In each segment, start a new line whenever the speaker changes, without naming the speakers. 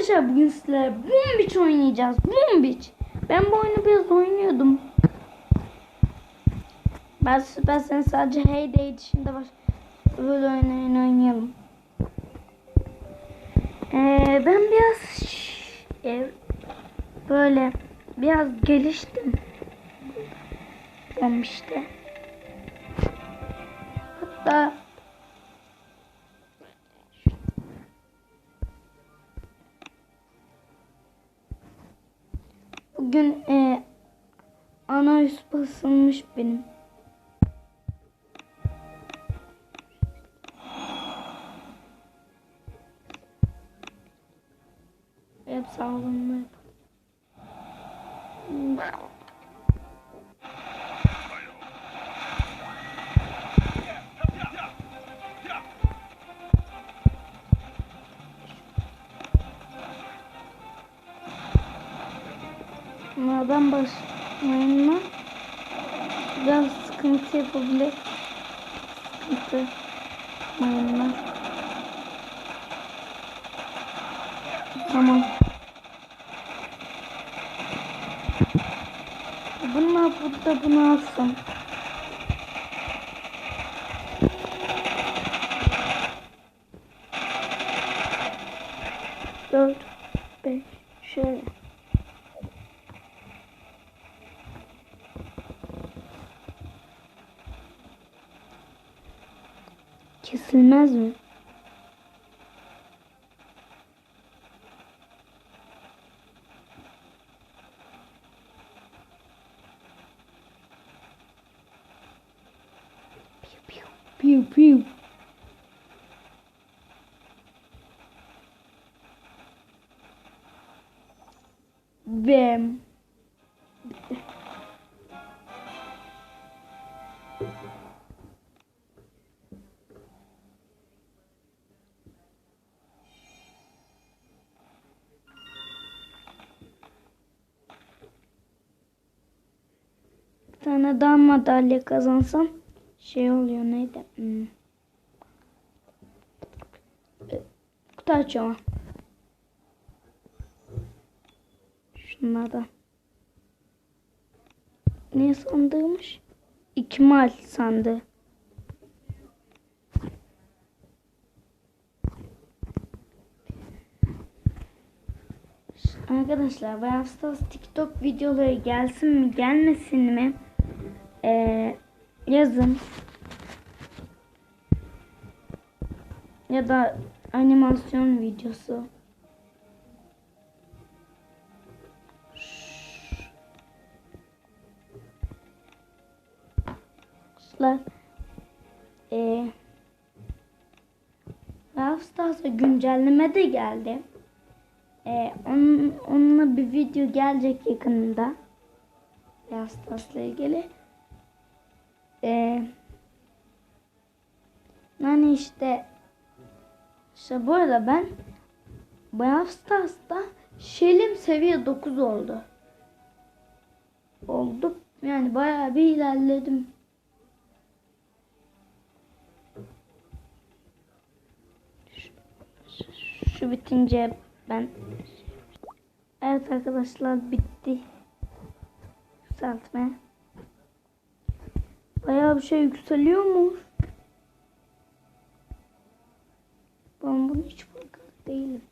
Arkadaşlar bugün sizlerle Boom Beach oynayacağız. Beach. Ben bu oyunu biraz oynuyordum. Ben, ben sen sadece Heyday dışında var. Böyle oyunlarını oynayalım. Ee, ben biraz e, böyle biraz geliştim. Boom işte. Hatta Bugün e, ana üst basılmış benim. Hep sağlamını Bunlardan başlayayım Biraz sıkıntı yapabilir. Sıkıntı. Mayınlar. Tamam. Bunlar burada bunu alsın. Dört, beş, şöyle. Kesilmez mi? Pew pew. Tane daha madalya kazansam şey oluyor neydi? Hmm. Kutu açıyorum. Şunlardan. Ne sandığımış? İkmal sandığı. Arkadaşlar Brawl Stars TikTok videoları gelsin mi gelmesin mi Ee, yazın ya da animasyon videosu Arkadaşlar ee, Brawl Stars'a güncelleme de geldi. Ee, onun, onunla bir video gelecek yakında. Beyaz Stars'la ilgili. Ee, yani işte işte bu arada ben Stars'ta Şelim seviye 9 oldu. Oldu. Yani bayağı bir ilerledim. Şu- bitince ben Evet arkadaşlar bitti. Yükseltme. Bayağı bir şey yükseliyor mu? Ben bunu hiç farkında değilim.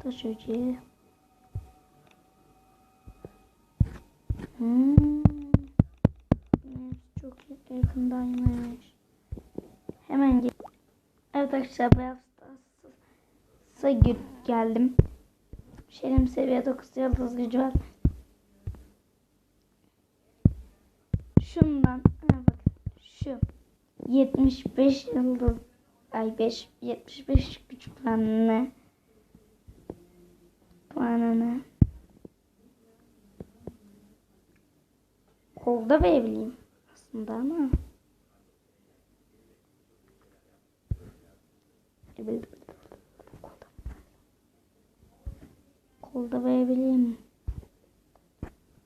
Taş öceği. Hmm. Evet, çok yakındaymış. Hemen gel. Evet arkadaşlar Beyaz gir- geldim. Şerim seviye 9 yıldız gücü var. Şundan ha bak. Şu 75 yıldız ay 5 75 güç puanına puanına kolda verebileyim aslında ama. Kolda kolda verebileyim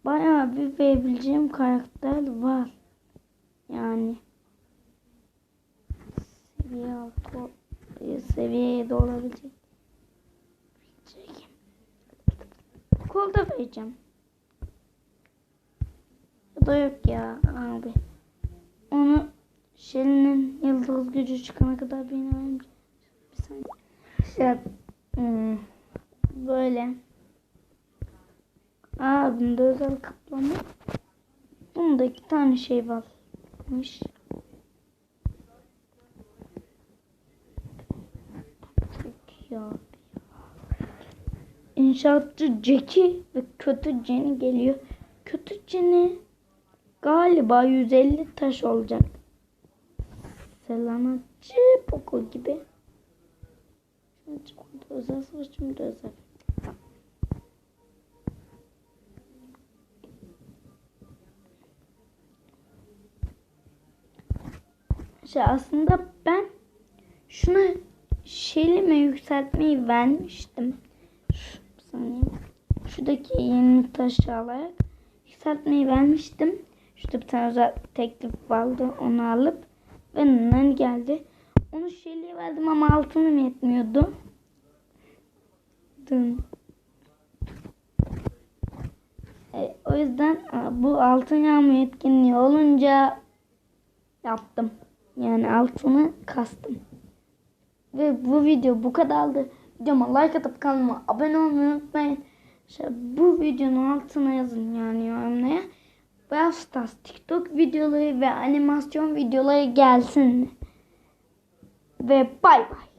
bayağı bir verebileceğim karakter var yani seviye altı bir seviyeye de olabilecek. Kolda vereceğim. Ya da yok ya abi. Onu Şeli'nin yıldız gücü çıkana kadar birine vermeyeceğim. Bir saniye. İşte hmm, böyle. Aa bunda özel kaplama. Bunda iki tane şey varmış. İnşaatçı Jackie ve kötü Jenny geliyor. Kötü Jenny galiba 150 taş olacak. Selamatçı Poco gibi. Şimdi özel savaş şimdi özel. Şey aslında ben şuna şelime yükseltmeyi vermiştim. Şu, saniye. Şuradaki yeni taşı alarak yükseltmeyi vermiştim. Şurada bir tane özel teklif vardı. Onu alıp ve nani geldi. Onu şeliğe verdim ama altınım yetmiyordu. Dın. E, o yüzden bu altın yağmur etkinliği olunca yaptım. Yani altını kastım. Ve bu video bu kadardı. Videoma like atıp kanalıma abone olmayı unutmayın. İşte bu videonun altına yazın yani yorumlara. Brawl TikTok videoları ve animasyon videoları gelsin. Ve bay bay.